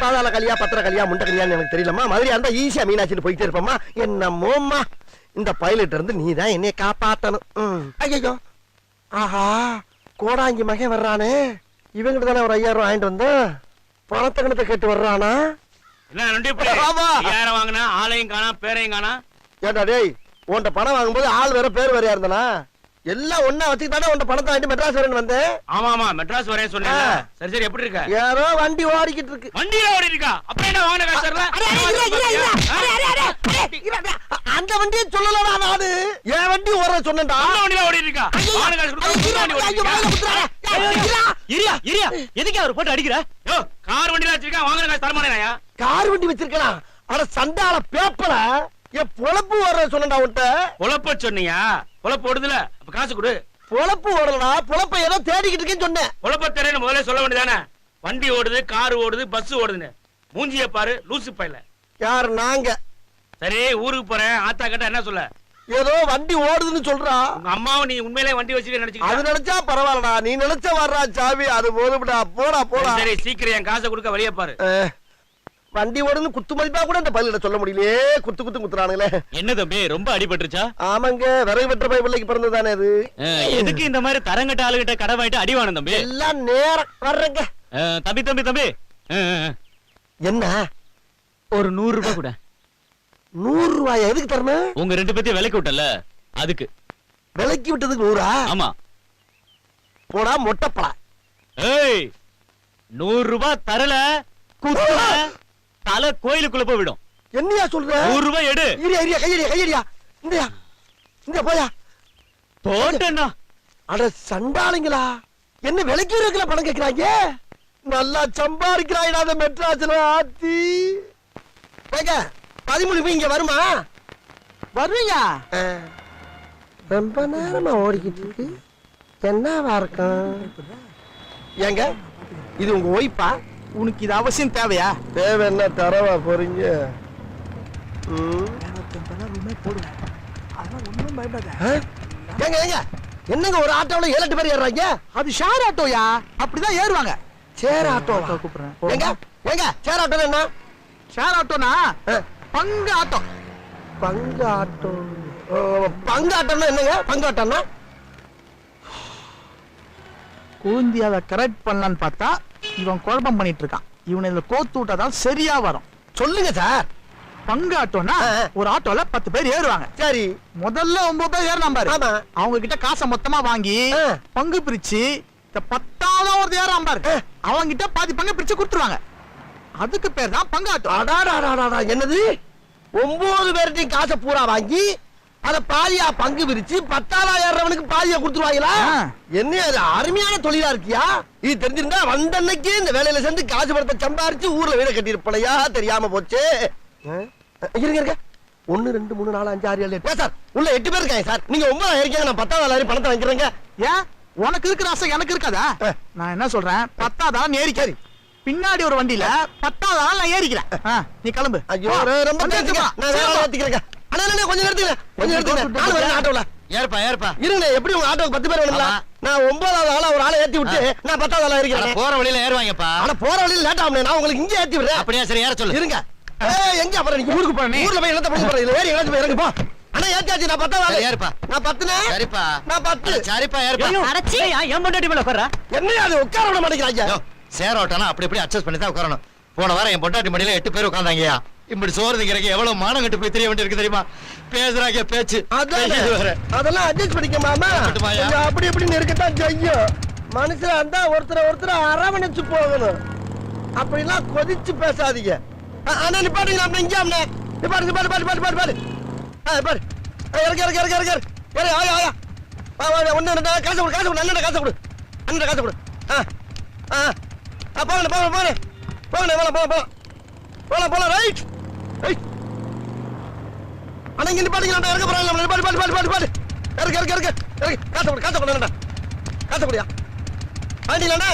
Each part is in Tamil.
பாதாள கலியா பத்திர கலியா முண்டை கலியான்னு எனக்கு தெரியலம்மா. மதுரையா இருந்தா ஈஸியா மீனாட்சின்னு போயிட்டே இருப்பம்மா. என்னமோம்மா? இந்த பைலட் இருந்து நீ தான் என்னைய காப்பாத்தணும். ம். ஐயையோ. ஆஹா கோடாங்கி மகன் வர்றானே. இவங்கிட்ட தானே ஒரு ஐயாயிரம் வாங்கிட்டு வந்தேன். பணத்தை கணத்தை கேட்டு வர்றானா? ஆளையும் காணா பேரையும் காணா? ஏண்டா டேய் உன்கிட்ட பணம் வாங்கும்போது ஆள் வேற பேர் வேறையா இருந்தானா? எல்லாம் ஒண்ணா வச்சுக்கிட்டானே உன்கிட்ட பணத்தை வாங்கிட்டு மெட்ராஸ் வரேன்னு வந்தேன். ஆமா ஆமா மெட்ராஸ் வரேன் சொன்னேன். சரி சரி எப்படி இருக்க? யாரோ வண்டி ஓடிக்கிட்டு இருக்கு. வண்டியில ஓடி இருக்கா? அப்ப என்ன வாங்கின காசு அந்த வண்டியை சொல்லலடா நானு. என் வண்டி ஓட சொன்னேன்டா. அந்த வண்டியில ஓடி இருக்கா. இரியா இரியா எதுக்கு அவர் போட்டு அடிக்கிற? யோ கார் வண்டியில வச்சிருக்கா வாங்கின காசு தரமாட்டேனா கார் வண்டி வச்சிருக்கலாம். அட சண்டால பேப்பல என் பொழப்பு ஓடுற சொன்னடா உன்ட்ட பொழப்ப சொன்னியா? பொழப்பு ஓடுதுல. அப்ப காசு கொடு. பொழப்பு ஓடலடா. பொழப்ப ஏதோ தேடிக்கிட்டு இருக்கேன்னு சொன்னேன். பொழப்ப தெரியல முதல்ல சொல்ல வேண்டியதானே? வண்டி ஓடுது கார் ஓடுது பஸ் ஓடுதுன்னு. மூஞ்சிய பாரு லூசு பையல. யார்? நாங்க. சரி ஊருக்கு போறேன். ஆத்தா கிட்ட என்ன சொல்ல? ஏதோ வண்டி ஓடுதுன்னு சொல்றா. உங்க அம்மாவை நீ உண்மையிலே வண்டி வச்சுட்டு அது நினைச்சுக்கிட்ட நினைச்சா பரவாயில்லடா. நீ நினைச்ச வர்றா சாவி. அது போதும்டா. போடா போடா. சரி சீக்கிரம் என் காசை கொடுக்க வழிய பாரு. வண்டி ஓடுன்னு குத்து மதிப்பா கூட இந்த பள்ளியில சொல்ல முடியலையே. குத்து குத்து குத்துறானுங்களே. என்ன தம்பி ரொம்ப அடிபட்டுருச்சா? ஆமாங்க விறகு வெற்ற பை பிள்ளைக்கு பிறந்ததானே அஹ், எதுக்கு இந்த மாதிரி தரங்கட்ட ஆளுகிட்ட கடை வாங்கிட்டு அடி வாங்கணும் தம்பி? எல்லாம் நேரம் வர்றேங்க. தம்பி தம்பி தம்பி. என்ன? ஒரு நூறு ரூபாய் கூட. நூறு ரூபாயா? எதுக்கு தரணும்? உங்க ரெண்டு பேத்தையும் விலைக்கு விட்டல. அதுக்கு. விலைக்கு விட்டதுக்கு நூறா? ஆமா. போடா மொட்டைப்படா ஏய் நூறு ரூபாய் தரல. குத்துன, தலை கோயிலுக்குள்ள போய் விடும். என்னையா சொல்ற? நூறு ரூபாய் எடு. இரியா இரியா கையடியா கையடியா. இந்தயா இந்த போயா. போட்டேன்னா அட சண்டாளிங்களா என்ன விலைக்கு இருக்கல பணம் கேக்குறாங்க நல்லா சம்பாதிக்கிறாய்டா அந்த மெட்ராஸ்ல ஆத்தி. ஏங்க பதிமூணு போய் இங்க வருமா? வருவீங்க ரொம்ப நேரமா ஓடிக்கிட்டு இருக்கு. என்னவா இருக்கும்? ஏங்க இது உங்க ஒய்ஃபா? உனக்கு இது அவசியம் தேவையா? தேவை என்ன தரவா போறீங்க? ஏங்க ஏங்க என்னங்க ஒரு ஆட்டோல ஏழு எட்டு பேர் ஏறுறாங்க? அது ஷேர் ஆட்டோயா? அப்படிதான் ஏறுவாங்க. சேர் ஆட்டோ கூப்பிடுறேன். ஏங்க ஏங்க சேர் ஆட்டோ என்ன? ஷேர் ஆட்டோனா? பங்கு ஆட்டோ. பங்கு ஆட்டோ. பங்கு ஆட்டோன்னா என்னங்க? பங்கு ஆட்டோன்னா கூந்தியாவை கரெக்ட் பண்ணலான்னு பார்த்தா இவன் குழப்பம் பண்ணிட்டு இருக்கான் இவனை இதுல கோத்து விட்டாதான் சரியா வரும். சொல்லுங்க சார். பங்கு ஆட்டோனா. ஒரு ஆட்டோல பத்து பேர் ஏறுவாங்க. சரி. முதல்ல ஒன்பது பேர் ஏறினா பாரு. அவங்க கிட்ட காசை மொத்தமா வாங்கி. பங்கு பிரிச்சு இந்த பத்தாவது ஒரு ஏறான் பாரு. அவங்க கிட்ட பாதி பங்கு பிரிச்சு கொடுத்துருவாங்க. அதுக்கு பேர் தான் பங்கு ஆட்டோ என்னது? ஒன்பது பேர்ட்டையும் காசை பூரா வாங்கி அத பாதியா பங்கு பிரிச்சு பத்தாயிரம் ஏறவனுக்கு பாதியா கொடுத்துருவாங்களா. என்ன அது அருமையான தொழிலா இருக்கியா? இது தெரிஞ்சிருந்தா வந்தன்னைக்கு இந்த வேலையில சேர்ந்து காசு பணத்தை சம்பாரிச்சு ஊர்ல வீட கட்டியிருப்பலையா? தெரியாம போச்சு? இருங்க இருங்க. ஒன்னு ரெண்டு மூணு நாலு அஞ்சு ஆறு ஏழு எட்டு. சார் உள்ள எட்டு பேர் இருக்காங்க சார். நீங்க ஒன்பதாயிரம் இருக்கீங்க நான் பத்தாவது பணத்தை வாங்கிக்கிறேங்க. ஏன் உனக்கு இருக்கிற ஆசை எனக்கு இருக்காதா. நான் என்ன சொல்றேன்? பத்தாதான் நீ ஏறிக்காரு பின்னாடி ஒரு வண்டியில பத்தாதான் நான் ஏறிக்கிறேன். நீ கிளம்பு. ஐயோ ரொம்ப. நான் அண்ணா அண்ணா, கொஞ்சம் நிறுத்துங்க. கொஞ்சம் நிறுத்துங்க. நானும் வரேன் ஆட்டோல. ஏற்பா ஏற்பா. இருங்க எப்படி உங்க ஆட்டோக்கு பத்து பேர் வேணுங்களா. நான் ஒன்பதாவது ஆளா ஒரு ஆளை ஏத்தி விட்டு நான் பத்தாவது ஆளா அட, இருக்கிறேன் போற வழியில ஏறுவாங்கப்பா. ஆனா போற வழியில லேட் ஆகும் நான் உங்களுக்கு இங்க ஏத்தி விடுறேன். அப்படியா சரி ஏற சொல்லு. இருங்க. ஏய், எங்க அப்புறம் நீங்க ஊருக்கு போறேன் ஊர்ல போய் என்னத்த பண்ண போறீங்க இதுல ஏறி எங்கேயாச்சும் போய் இறங்கு போ. அண்ணா ஏத்தியாச்சு. நான் பத்தாவது ஆளு. ஏறுப்பா. நான் பத்துனே. சரிப்பா. நான் பத்து. சரிப்பா ஏறுப்பா. ஏய்யா, என் பொண்டாட்டி மேல உட்கார்றா? என்ன அது? உட்கார விட மாட்டேங்கிறாங்க யோ, சேர் ஓட்டனா? அப்படி இப்படி அட்ஜஸ்ட் பண்ணி தான் உட்காரணும். போன வாரம் என் பொண்டாட்டி மடியில எட்டு பேர் உட்காந்தாங்கயா இப்படி சோறு திங்கிறக்கு எவ்வளவு மானம் கட்டு போய் தெரிய வேண்டியிருக்கு தெரியுமா? பேசுறாங்க பேச்சு. அதெல்லாம் அட்ஜஸ்ட் பண்ணிக்க மாமா. அப்படி இப்படின்னு இருக்கத்தான் செய்யும். மனுஷனா இருந்தா ஒருத்தரை ஒருத்தரை அரவணைச்சு போகணும். அப்படிலாம் கொதிச்சு பேசாதீங்க. அண்ணா நிப்பாட்டுங்க அப்படி இங்கே அண்ணா. நிப்பாட்டு நிப்பாட்டு பாட்டு பாட்டு பாட்டு பாட்டு ஆ பாரு ஆ, இறக்கு இறக்கு இறக்கு இறக்கு இறக்கு. ஆயா ஆயா. வா ஒன்று ரெண்டு காசு கொடு காசு கொடு அண்ணன் காசு கொடு. அண்ணன் காசு கொடு. ஆ ஆ. ஆ போகணும் போகணும் போகணும் போகணும் போகலாம் போகலாம் போகலாம் போகலாம் ரைட் அண்ணா இங்க நிப்பாட்டுங்க இறக்க போறாங்க. நம்ம நிப்பாட்டு பாட்டு பாட்டு பாட்டு பாட்டு இறக்கு இறக்கு இறக்கு. இறக்கு. காசை கொடு காசை கொடு அண்ணா காசை கொடியா வாங்கிட்டீங்களாண்ணா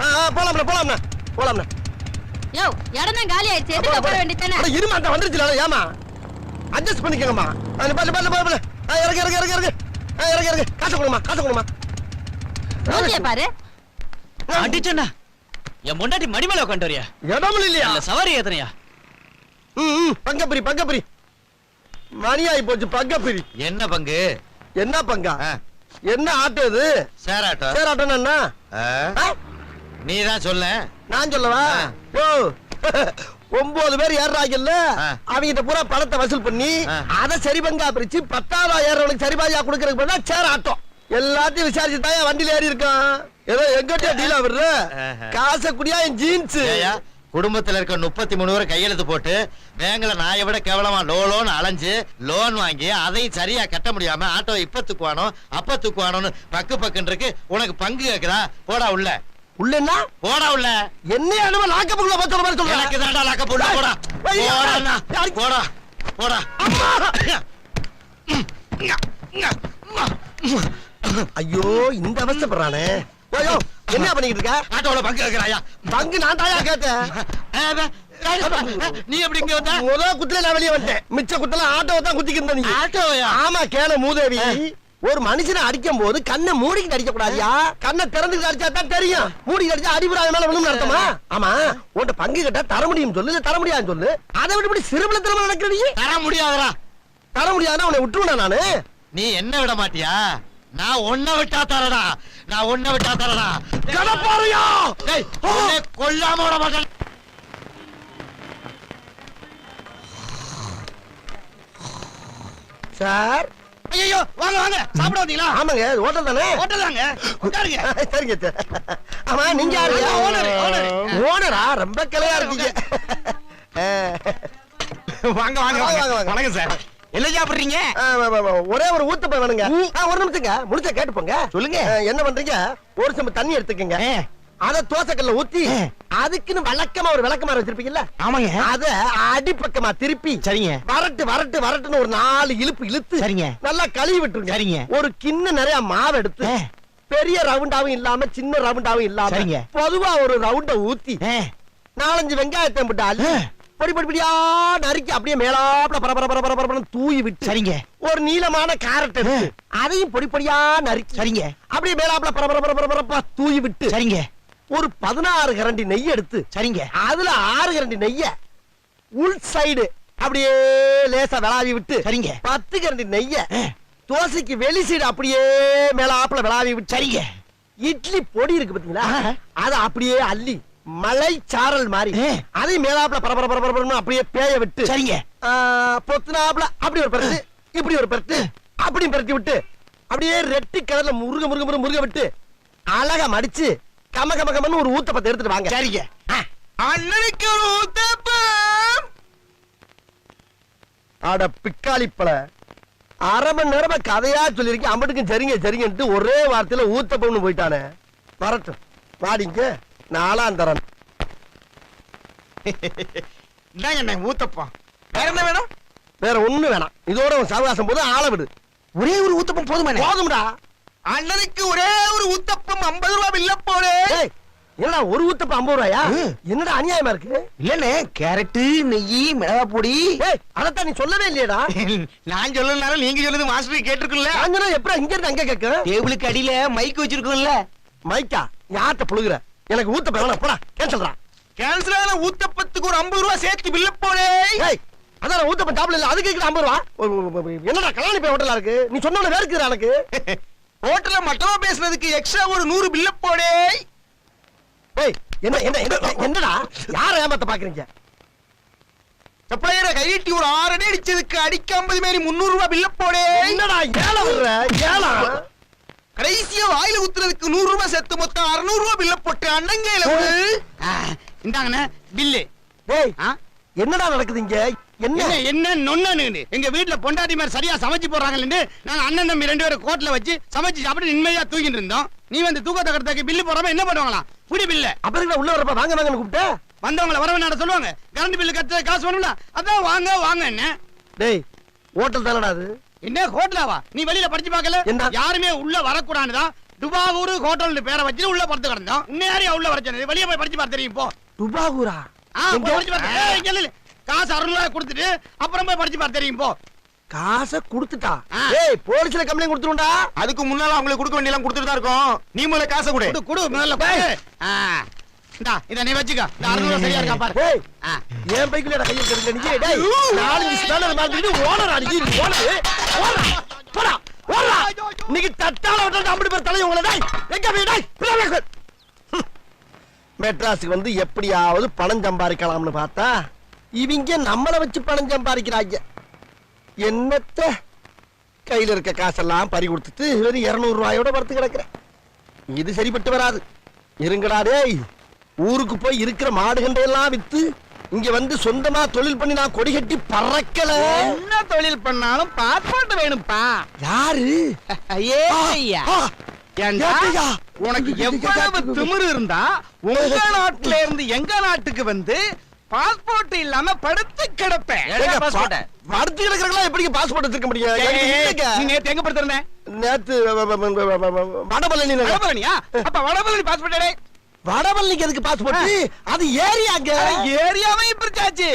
ஆ ஆ போலாம்ண்ணா போலாம்ண்ணா போலாம்ண்ணா யோ இடம் தான் காலி ஆயிடுச்சு. எதுக்கு போட வேண்டியதானே அட இருமா அந்த வந்துருச்சுல ஏமா. அட்ஜஸ்ட் பண்ணிக்கங்கம்மா. அது பாட்டு பாட்டு பாட்டு பாட்டு ஆ இறக்கு இறக்கு இறக்கு இறக்கு. ஆ இறக்கு இறக்கு. காசை கொடுமா காசை கொடுமா. மூஞ்சிய பாரு. அடிச்சேன்டா என் பொண்டாட்டி மடிமேல உட்காந்து வரியா? இடமும் இல்லையா இல்ல சவாரி ஏத்தனையா? பங்கப்பிரி பங்கப்பிரி. மணியாயி போச்சு பங்கப்பிரி. என்ன பங்கு? என்ன பங்கா? என்ன ஆட்டோ இது சேர் ஆட்டோன்னா என்ன? ஆ, ஆ? நீ தான் சொல்ல. நான் சொல்லவா. யோ ஒன்பது பேர் ஏறாங்கல்ல. அவங்கிட்ட பூரா பணத்தை வசூல் பண்ணி. அதை சரி பங்கா பிரிச்சு பத்தாவது ஏறவனுக்கு சரி பாதியா கொடுக்கறதுக்கு பதிலா சேர் ஆட்டம் எல்லாத்தையும் விசாரிச்சு தான் வண்டியில ஏறி இருக்கான் ஏதோ எங்கிட்ட டீலா ஆஹா. காசை குடியா என் ஜீன்ஸ் குடும்பத்துல இருக்க முப்பத்தி மூணு பேர் கையெழுத்து போட்டு பேங்க்ல நாயை விட கேவலமா லோ லோன் அலைஞ்சு லோன் வாங்கி அதையும் சரியா கட்ட முடியாம ஆட்டோ இப்ப தூக்குவானோ அப்ப தூக்குவானோன்னு பக்கு பக்குன்னு இருக்கு. உனக்கு பங்கு கேக்குதா? போடா உள்ள. உள்ள என்ன போடா உள்ள. என்ன அனும லாக்கப்புக்குள்ள பத்து மாதிரி எனக்கு சொல்றேன் தாண்டா லாக்க போடா. போடா? போடா. போடா. ஐயோ இந்த அவஸ்தைப்படுறானே. ஐயோ! என்ன பண்ணிக்கிட்டு இருக்க? ஆட்டோல பங்கு கேக்குறாயா? பங்கு நான் தாயா கேட்டேன். நீ எப்படி இங்க வந்த? முத குத்துல நான் வெளியே வந்துட்டேன். மிச்ச குத்தல ஆட்டோவை தான் குத்திக்கிட்டு இருந்த நீ. ஆட்டோயா ஆமா கேள மூதேவி. ஒரு மனுஷனை அடிக்கும் போது கண்ணை மூடிக்கிட்டு அடிக்க கூடாதியா கண்ணை திறந்துக்கிட்டு அடிச்சா தான் தெரியும். மூடிக்கிட்டு அடிச்சா அடிபடாத மேல விழுந்து அர்த்தமா ஆமா உன்கிட்ட பங்கு கேட்டா தர முடியும் சொல்லு இல்ல தர முடியாதுன்னு சொல்லு. அதை விட்டு இப்படி சிறுபல திறமை நடக்கிற நீ? தர முடியாதடா. தர முடியாதுன்னா உன்னை விட்டுருவேனா நானு? நீ என்ன விட மாட்டியா? நான் ஒன்ன விட்டா தரடா. நான் ஒன்ன விட்டா தரடா. கடப்பாறையா டேய் உன்னை கொல்லாம விட மாட்டேன். சார்? ஐயோ வாங்க வாங்க. சாப்பிட வந்தீங்களா? ஆமாங்க ஹோட்டல் தானே? ஹோட்டல் தாங்க. உட்காருங்க. சரிங்க சார். ஆமா நீங்க யாரு? owner, owner. ஓனரா. ரொம்ப கிளையா இருக்கீங்க. வாங்க வாங்க வாங்க, வாங்க. வாங்க. வணக்கம் சார். என்ன சாப்பிடுறீங்க. ஒரே ஒரு ஊத்தப்ப வேணுங்க ஒரு நிமிஷங்க முடிச்சா கேட்டுப்போங்க சொல்லுங்க. என்ன பண்றீங்க ஒரு சம்பு தண்ணி எடுத்துக்கங்க. அத தோசைக்கல்ல ஊத்தி அதுக்குன்னு வழக்கமா ஒரு விளக்கமாறு வச்சிருப்பீங்கல்ல ஆமாங்க அத அடிப்பக்கமா திருப்பி சரிங்க வரட்டு வரட்டு வரட்டுன்னு ஒரு நாலு இழுப்பு இழுத்து சரிங்க. நல்லா கழுவி விட்டுருங்க சரிங்க. ஒரு கிண்ண நிறைய மாவு எடுத்து. பெரிய ரவுண்டாவும் இல்லாம சின்ன ரவுண்டாவும் இல்லாம. பொதுவா ஒரு ரவுண்ட ஊத்தி நாலஞ்சு வெங்காயத்தை போட்டு அள்ளி ஆ. பொடி பொடி பொடியா நறுக்கி அப்படியே மேலாப்ல பர பர பர பர பரபரன்னு தூவி விட்டு சரிங்க. ஒரு நீளமான கேரட் அதையும் பொடி பொடியா நறுக்கி சரிங்க. அப்படியே மேலாப்ல பர பர பர பர பரப்பா தூவி விட்டு சரிங்க. ஒரு பதினாறு கரண்டி நெய் எடுத்து சரிங்க. அதுல ஆறு கரண்டி நெய்ய உள் சைடு அப்படியே லேசா விளாவி விட்டு சரிங்க. பத்து கரண்டி நெய்ய தோசைக்கு வெளி சைடு அப்படியே மேலாப்ல விளாவி விட்டு சரிங்க. இட்லி பொடி இருக்கு பாத்தீங்களா. அத அப்படியே அள்ளி மலை சாரல் மாதிரி. அதையும் மேலாப்ல பர பர பர பரபரன்னு அப்படியே பேய விட்டு சரிங்க. பொத்துனாப்ல அப்படி ஒரு பரட்டு இப்படி ஒரு பரட்டு அப்படியும் பரட்டி விட்டு அப்படியே ரெட்டி கலர்ல முருக முருக முருக முருக விட்டு அழகா மடிச்சு கம கம கமன்னு ஒரு ஊத்தப்பத்தை எடுத்துட்டு வாங்க. சரிங்க. அண்ணனுக்கு ஒரு ஊத்தப்பம். அட பிக்காளிப்பழ அரை மணி நேரமா கதையா சொல்லிருக்கேன். அம்பட்டுக்கும் சரிங்க சரிங்கன்ட்டு ஒரே வார்த்தையில ஊத்தப்பம்னு போயிட்டானே. வரட்டும் வாடிங்க. நாலாம் இந்தாங்க அண்ணன் ஊத்தப்பம் வேற என்ன வேணும்? வேற ஒண்ணு வேணாம். இதோட சவகாசம் போது ஆள விடு. ஒரே ஒரு ஊத்தப்பம் போதுமாண்ணே போதும்டா. அண்ணனுக்கு ஒரே ஒரு ஊத்தப்பம் ஐம்பது ரூபாய் போடு. ஏய், என்னடா ஒரு ஊத்தப்பம் ஐம்பது ரூபாயா. என்னடா அநியாயமா இருக்கு? இல்லண்ணே கேரட்டு நெய் மிளகா பொடி. அதத்தான் நீ சொல்லவே இல்லையேடா. நான் சொல்லனாலும் நீங்க சொல்லுது மாஸ்டர் கேட்டிருக்குல்ல காஞ்சனா எப்படா இங்க இருந்து அங்க கேட்க? டேபிளுக்கு அடியில மைக் வச்சிருக்கோம்ல. மைக்கா யார்கிட்ட புழுகுற? எனக்கு ஊத்தப்பம் வேணாம் போடா கேன்சல்டா கேன்சல் ஆன ஊத்தப்பத்துக்கு ஒரு ஐம்பது ரூபாய் சேர்த்து பில்ல போடு. அதான் நான் ஊத்தப்பம் சாப்பிடல இல்ல அதுக்கு ஐம்பது ரூபா? என்னடா கல்யாணி போய் ஹோட்டலா இருக்கு? நீ சொன்ன வேர்க்குதுடா எனக்கு. ஹோட்டல்ல மட்டமா பேசுனதுக்கு எக்ஸ்ட்ரா ஒரு நூறு பில்ல போடு. ஏய் என்ன என்ன என்ன- என்னடா? யார ஏமாத்த பாக்குறீங்க? சப்ளையரை கையிட்டி ஒரு ஆறு அடி அடிச்சதுக்கு அடிக்க ஐம்பது மாரி முந்நூறு ரூபாய் பில்ல போடு. என்னடா ஏழை விடுற ஏழா கடைசியா வாயில ஊத்துறதுக்கு நூறு ரூபாய் சேர்த்து மொத்தம் அறுநூறு ரூபாய் பில்ல போட்டு அண்ணங்கையில இந்தாங்கண்ணே பில்லு ஆ? என்னடா நடக்குது இங்க? என்ன? என்ன நொன்னு எங்க வீட்ல பொண்டாட்டி மாதிரி சரியா சமைச்சு போடுறாங்கன்னு நாங்க அண்ணன் தம்பி ரெண்டு பேரும் கோட்ல வச்சு சமைச்சு சாப்பிட்டு நிம்மதியா தூங்கிட்டு இருந்தோம். நீ வந்து தூக்கத்தை கடத்தாக்கு பில்லு போடாம என்ன பண்ணுவாங்களாம்? புடி பில்ல அப்புறம் உள்ள வரப்ப வாங்க வாங்கன்னு கூப்பிட்ட? வந்தவங்கள வர வேணாட சொல்லுவாங்க. கரண்ட் பில்லு கட்ட காசு வேணும்ல. அதான் வாங்க வாங்க என்ன டேய் ஹோட்டல் தானடா அது? என்ன ஹோட்டலாவா? நீ வெளியில படிச்சு பார்க்கல? யாருமே உள்ள வரக்கூடாதுதான் துபாகூர் ஹோட்டல்னு பேரை வச்சு உள்ள படுத்து கிடந்தோம். உன்னையாரியா உள்ள வர சொன்னது. வெளியே போய் படிச்சு பாரு தெரியும் போ. இல்ல. காசு அறுநூறு ரூபாய் கொடுத்துட்டு அப்புறம் போய் படிச்சு பாரு தெரியும் போ. காசை கொடுத்துட்டா. ஏய் போலீஸ்ல கம்ப்ளைண்ட் கொடுத்துருண்டா அதுக்கு முன்னால அவங்களுக்கு கொடுக்க வேண்டியலாம் கொடுத்துட்டு தான் இருக்கோம். நீ முதல்ல காசை கொடு. கொடு முதல்ல. இந்தா இத நீ வச்சுக்க. இந்த அறுநூறு சரியா இருக்கா பாரு. என் பைக்குல கையை தெரிஞ்ச நீ டேய் நாலஞ்சு ஸ்பேனர் மாத்திட்டு ஓனர் அடிச்சு நீ? ஓனர். போடா ஓடா இன்னைக்கு தட்டால விட்டு அப்படி பேர் தலை உங்களை டேய் எங்க போய் டேய் பின்னாடி வா. ஹம். மெட்ராஸுக்கு வந்து எப்படியாவது பணம் சம்பாதிக்கலாம்னு பார்த்தா இவங்க நம்மளை வச்சு பணம் சம்பாதிக்கிறாங்க. என்னத்த? கையில இருக்க காசெல்லாம் பறி கொடுத்துட்டு வெறும் இருநூறு ரூபாயோட படுத்து கிடக்குறேன். இது சரிப்பட்டு வராது. இருங்கடா டேய். ஊருக்கு போய் இருக்கிற மாடுகண்டை எல்லாம் வித்து இங்க வந்து சொந்தமா தொழில் பண்ணி நான் கொடி கட்டி பறக்கல. என்ன தொழில் பண்ணாலும் பாஸ்போர்ட் வேணும்ப்பா. யாரு? ஐயா? உனக்கு எவ்வளவு திமிரு இருந்தா உங்க நாட்டுல இருந்து எங்க நாட்டுக்கு வந்து பாஸ்போர்ட் இல்லாம படுத்து கிடப்பேன். படுத்து கிடக்குறவங்களா எப்படி பாஸ்போர்ட் எடுத்துக்க முடியும்? நேத்து எங்க படுத்திருந்த? நேத்து வடபழனி. வடபழனியா? அப்ப வடபழனி பாஸ்போர்ட் வடபழனிக்கு எதுக்கு பாஸ்போர்ட் அது ஏரியாங்க ஏரியாவையும் பிரிச்சாச்சு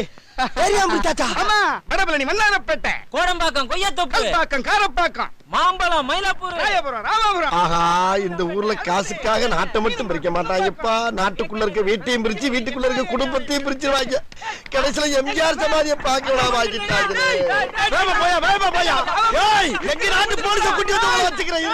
ஏரியா பிடிச்சாச்சா ஆமா வடபழனி மன்னாரப்பேட்டை கோடம்பாக்கம் கொய்யாத்தோப்பு கல்பாக்கம் காரப்பாக்கம் மாம்பழம் மயிலாப்பூர் ராயபுரம் ராமபுரம் ஆஹா இந்த ஊர்ல காசுக்காக நாட்டை மட்டும் பிரிக்க மாட்டாங்கப்பா நாட்டுக்குள்ள இருக்க வீட்டையும் பிரிச்சு வீட்டுக்குள்ள இருக்க குடும்பத்தையும் பிரிச்சிருவாங்க கடைசியில எம்ஜிஆர் சமாதியை பார்க்கலாம் வாங்கிட்டாங்க போயா போயா ஏய் எங்க நாட்டு போலீஸ குட்டி வந்து வச்சுக்கிறேன்.